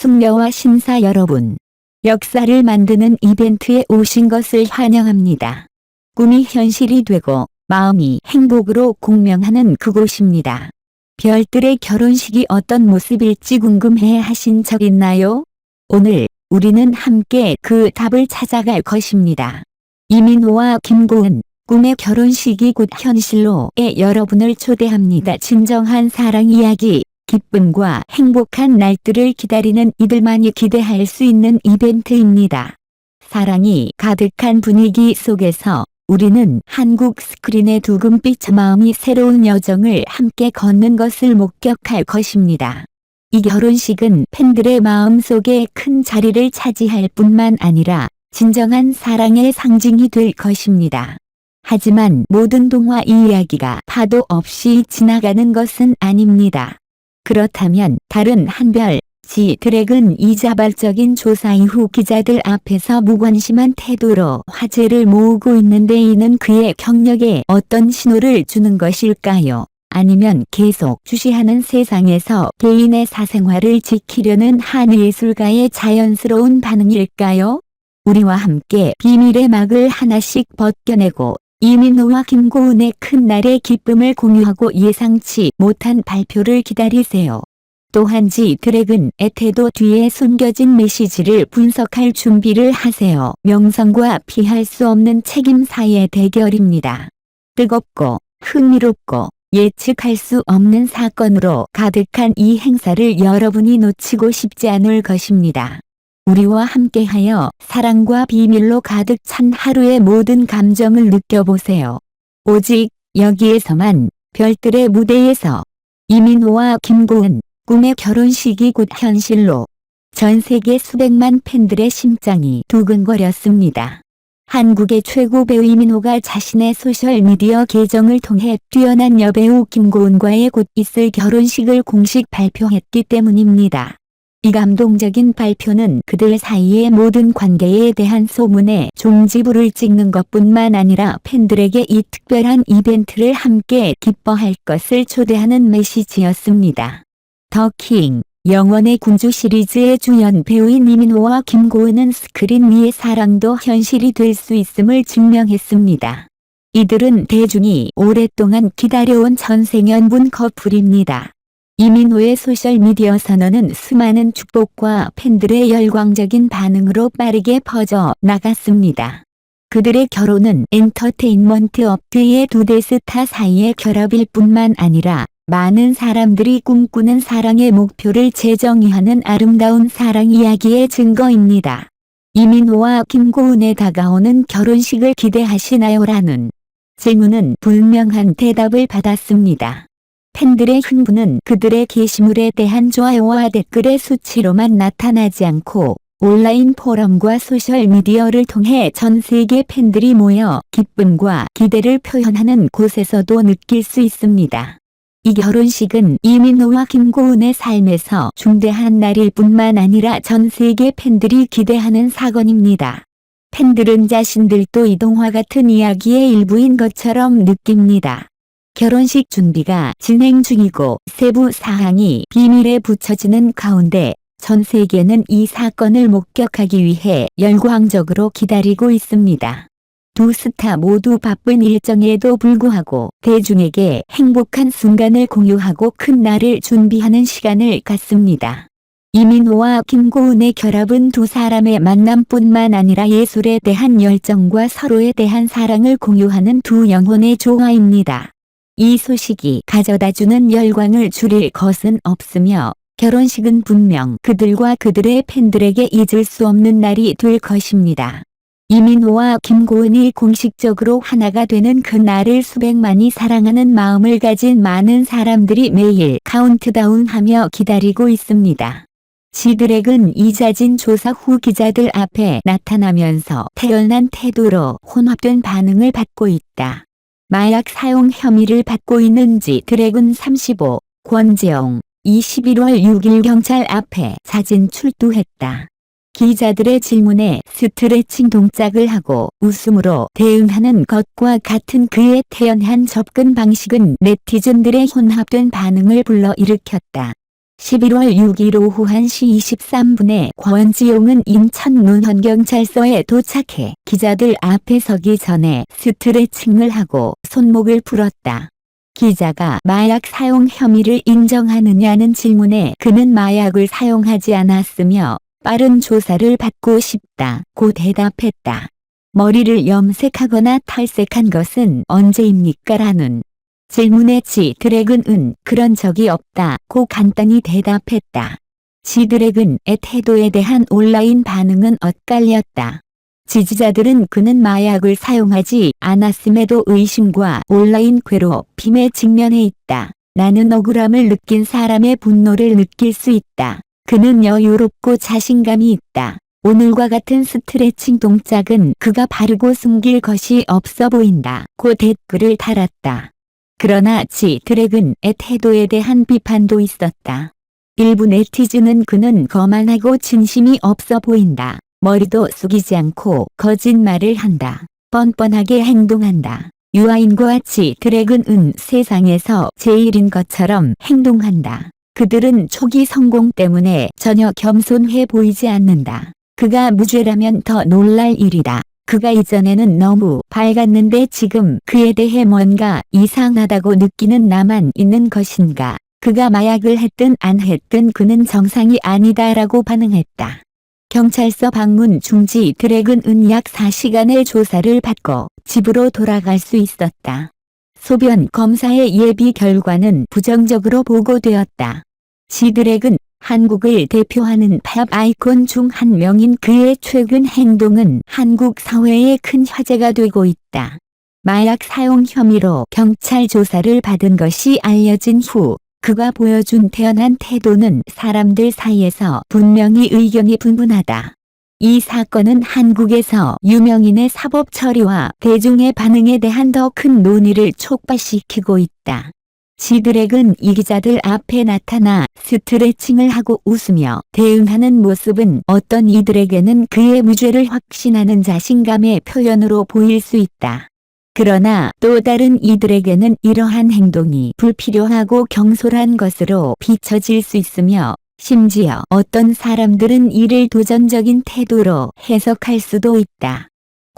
숙녀와 신사 여러분. 역사를 만드는 이벤트에 오신 것을 환영합니다. 꿈이 현실이 되고 마음이 행복으로 공명하는 그곳입니다. 별들의 결혼식이 어떤 모습일지 궁금해 하신 적 있나요? 오늘 우리는 함께 그 답을 찾아갈 것입니다. 이민호와 김고은 꿈의 결혼식이 곧 현실로에 여러분을 초대합니다. 진정한 사랑 이야기, 기쁨과 행복한 날들을 기다리는 이들만이 기대할 수 있는 이벤트입니다. 사랑이 가득한 분위기 속에서 우리는 한국 스크린의 두근빛 마음이 새로운 여정을 함께 걷는 것을 목격할 것입니다. 이 결혼식은 팬들의 마음 속에 큰 자리를 차지할 뿐만 아니라 진정한 사랑의 상징이 될 것입니다. 하지만 모든 동화 이야기가 파도 없이 지나가는 것은 아닙니다. 그렇다면 다른 한별, 지 드랙은 이 자발적인 조사 이후 기자들 앞에서 무관심한 태도로 화제를 모으고 있는데 이는 그의 경력에 어떤 신호를 주는 것일까요? 아니면 계속 주시하는 세상에서 개인의 사생활을 지키려는 한 예술가의 자연스러운 반응일까요? 우리와 함께 비밀의 막을 하나씩 벗겨내고 이민호와 김고은의 큰 날의 기쁨을 공유하고 예상치 못한 발표를 기다리세요. 또한 지 드래곤의 태도 뒤에 숨겨진 메시지를 분석할 준비를 하세요. 명성과 피할 수 없는 책임사의 대결입니다. 뜨겁고 흥미롭고 예측할 수 없는 사건으로 가득한 이 행사를 여러분이 놓치고 싶지 않을 것입니다. 우리와 함께하여 사랑과 비밀로 가득 찬 하루의 모든 감정을 느껴보세요. 오직 여기에서만 별들의 무대에서 이민호와 김고은 꿈의 결혼식이 곧 현실로 전 세계 수백만 팬들의 심장이 두근거렸습니다. 한국의 최고 배우 이민호가 자신의 소셜미디어 계정을 통해 뛰어난 여배우 김고은과의 곧 있을 결혼식을 공식 발표했기 때문입니다. 이 감동적인 발표는 그들 사이의 모든 관계에 대한 소문에 종지부를 찍는 것뿐만 아니라 팬들에게 이 특별한 이벤트를 함께 기뻐할 것을 초대하는 메시지였습니다. 더킹 영원의 군주 시리즈의 주연 배우인 이민호와 김고은은 스크린 위의 사랑도 현실이 될 수 있음을 증명했습니다. 이들은 대중이 오랫동안 기다려온 전생연분 커플입니다. 이민호의 소셜미디어 선언은 수많은 축복과 팬들의 열광적인 반응으로 빠르게 퍼져 나갔습니다. 그들의 결혼은 엔터테인먼트 업계의 두 대 스타 사이의 결합일 뿐만 아니라 많은 사람들이 꿈꾸는 사랑의 목표를 재정의하는 아름다운 사랑 이야기의 증거입니다. 이민호와 김고은의 다가오는 결혼식을 기대하시나요? 라는 질문은 분명한 대답을 받았습니다. 팬들의 흥분은 그들의 게시물에 대한 좋아요와 댓글의 수치로만 나타나지 않고 온라인 포럼과 소셜미디어를 통해 전 세계 팬들이 모여 기쁨과 기대를 표현하는 곳에서도 느낄 수 있습니다. 이 결혼식은 이민호와 김고은의 삶에서 중대한 날일 뿐만 아니라 전 세계 팬들이 기대하는 사건입니다. 팬들은 자신들도 이 동화 같은 이야기의 일부인 것처럼 느낍니다. 결혼식 준비가 진행 중이고 세부 사항이 비밀에 붙여지는 가운데 전 세계는 이 사건을 목격하기 위해 열광적으로 기다리고 있습니다. 두 스타 모두 바쁜 일정에도 불구하고 대중에게 행복한 순간을 공유하고 큰 날을 준비하는 시간을 갖습니다. 이민호와 김고은의 결합은 두 사람의 만남뿐만 아니라 예술에 대한 열정과 서로에 대한 사랑을 공유하는 두 영혼의 조화입니다. 이 소식이 가져다주는 열광을 줄일 것은 없으며 결혼식은 분명 그들과 그들의 팬들에게 잊을 수 없는 날이 될 것입니다. 이민호와 김고은이 공식적으로 하나가 되는 그 날을 수백만이 사랑하는 마음을 가진 많은 사람들이 매일 카운트다운하며 기다리고 있습니다. 지드랙은 이자진 조사 후 기자들 앞에 나타나면서 태연한 태도로 혼합된 반응을 받고 있다. 마약 사용 혐의를 받고 있는지 드랙은 35, 권재영, 21월 6일 경찰 앞에 사진 출두했다. 기자들의 질문에 스트레칭 동작을 하고 웃음으로 대응하는 것과 같은 그의 태연한 접근 방식은 네티즌들의 혼합된 반응을 불러일으켰다. 11월 6일 오후 1시 23분에 권지용은 인천 문헌경찰서에 도착해 기자들 앞에 서기 전에 스트레칭을 하고 손목을 풀었다. 기자가 마약 사용 혐의를 인정하느냐는 질문에 그는 마약을 사용하지 않았으며 빠른 조사를 받고 싶다고 대답했다. 머리를 염색하거나 탈색한 것은 언제입니까? 라는 질문에 지 드래곤 은 그런 적이 없다 고 간단히 대답했다. 지 드래곤의 태도에 대한 온라인 반응은 엇갈렸다. 지지자들은 그는 마약을 사용하지 않았음에도 의심과 온라인 괴롭힘에 직면해 있다. 나는 억울함을 느낀 사람의 분노를 느낄 수 있다. 그는 여유롭고 자신감이 있다. 오늘과 같은 스트레칭 동작은 그가 바르고 숨길 것이 없어 보인다. 고 댓글을 달았다. 그러나 지 드래곤의 태도에 대한 비판도 있었다. 일부 네티즌은 그는 거만하고 진심이 없어 보인다. 머리도 숙이지 않고 거짓말을 한다. 뻔뻔하게 행동한다. 유아인과 지 드래곤은 세상에서 제일인 것처럼 행동한다. 그들은 초기 성공 때문에 전혀 겸손해 보이지 않는다. 그가 무죄라면 더 놀랄 일이다. 그가 이전에는 너무 밝았는데 지금 그에 대해 뭔가 이상하다고 느끼는 나만 있는 것인가. 그가 마약을 했든 안 했든 그는 정상이 아니다라고 반응했다. 경찰서 방문 중지 드래곤은 약 4시간의 조사를 받고 집으로 돌아갈 수 있었다. 소변 검사의 예비 결과는 부정적으로 보고되었다. 지드래곤 한국을 대표하는 팝 아이콘 중 한 명인 그의 최근 행동은 한국 사회에 큰 화제가 되고 있다. 마약 사용 혐의로 경찰 조사를 받은 것이 알려진 후 그가 보여준 태연한 태도는 사람들 사이에서 분명히 의견이 분분하다. 이 사건은 한국에서 유명인의 사법 처리와 대중의 반응에 대한 더 큰 논의를 촉발시키고 있다. 지드랙은 이 기자들 앞에 나타나 스트레칭을 하고 웃으며 대응하는 모습은 어떤 이들에게는 그의 무죄를 확신하는 자신감의 표현으로 보일 수 있다. 그러나 또 다른 이들에게는 이러한 행동이 불필요하고 경솔한 것으로 비춰질 수 있으며 심지어 어떤 사람들은 이를 도전적인 태도로 해석할 수도 있다.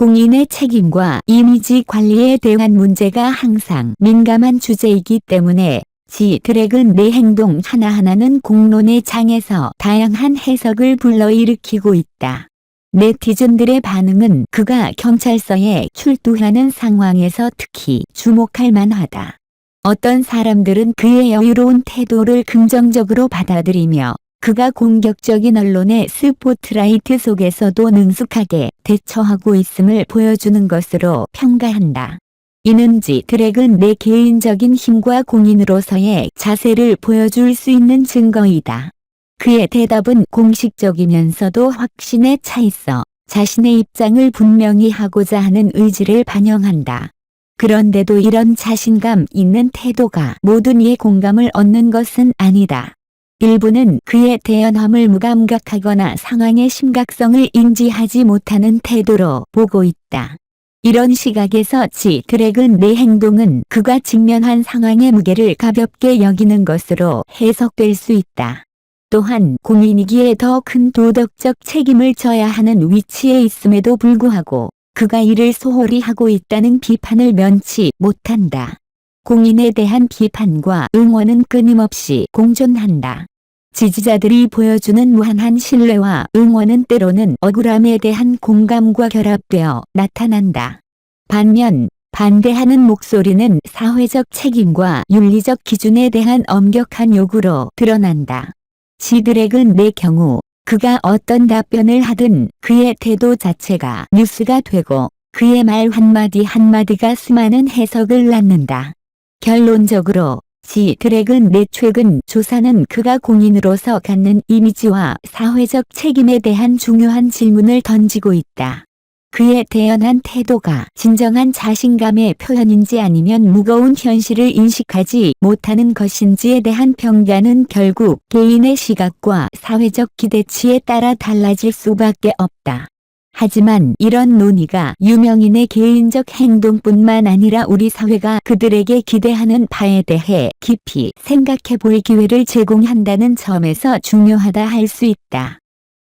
공인의 책임과 이미지 관리에 대한 문제가 항상 민감한 주제이기 때문에 지 드랙은 내 행동 하나하나는 공론의 장에서 다양한 해석을 불러일으키고 있다. 네티즌들의 반응은 그가 경찰서에 출두하는 상황에서 특히 주목할 만하다. 어떤 사람들은 그의 여유로운 태도를 긍정적으로 받아들이며 그가 공격적인 언론의 스포트라이트 속에서도 능숙하게 대처하고 있음을 보여주는 것으로 평가한다. 이는 지 드랙은 내 개인적인 힘과 공인으로서의 자세를 보여줄 수 있는 증거이다. 그의 대답은 공식적이면서도 확신에 차 있어 자신의 입장을 분명히 하고자 하는 의지를 반영한다. 그런데도 이런 자신감 있는 태도가 모든 이의 공감을 얻는 것은 아니다. 일부는 그의 대연함을 무감각하거나 상황의 심각성을 인지하지 못하는 태도로 보고 있다. 이런 시각에서 지 드랙은 내 행동은 그가 직면한 상황의 무게를 가볍게 여기는 것으로 해석될 수 있다. 또한 공인이기에 더 큰 도덕적 책임을 져야 하는 위치에 있음에도 불구하고 그가 이를 소홀히 하고 있다는 비판을 면치 못한다. 공인에 대한 비판과 응원은 끊임없이 공존한다. 지지자들이 보여주는 무한한 신뢰와 응원은 때로는 억울함에 대한 공감과 결합되어 나타난다. 반면 반대하는 목소리는 사회적 책임과 윤리적 기준에 대한 엄격한 요구로 드러난다. 지드랙은 내 경우 그가 어떤 답변을 하든 그의 태도 자체가 뉴스가 되고 그의 말 한마디 한마디가 수많은 해석을 낳는다. 결론적으로 지 드랙은 내 최근 조사는 그가 공인으로서 갖는 이미지와 사회적 책임에 대한 중요한 질문을 던지고 있다. 그의 대연한 태도가 진정한 자신감의 표현인지 아니면 무거운 현실을 인식하지 못하는 것인지에 대한 평가는 결국 개인의 시각과 사회적 기대치에 따라 달라질 수밖에 없다. 하지만 이런 논의가 유명인의 개인적 행동뿐만 아니라 우리 사회가 그들에게 기대하는 바에 대해 깊이 생각해 볼 기회를 제공한다는 점에서 중요하다 할 수 있다.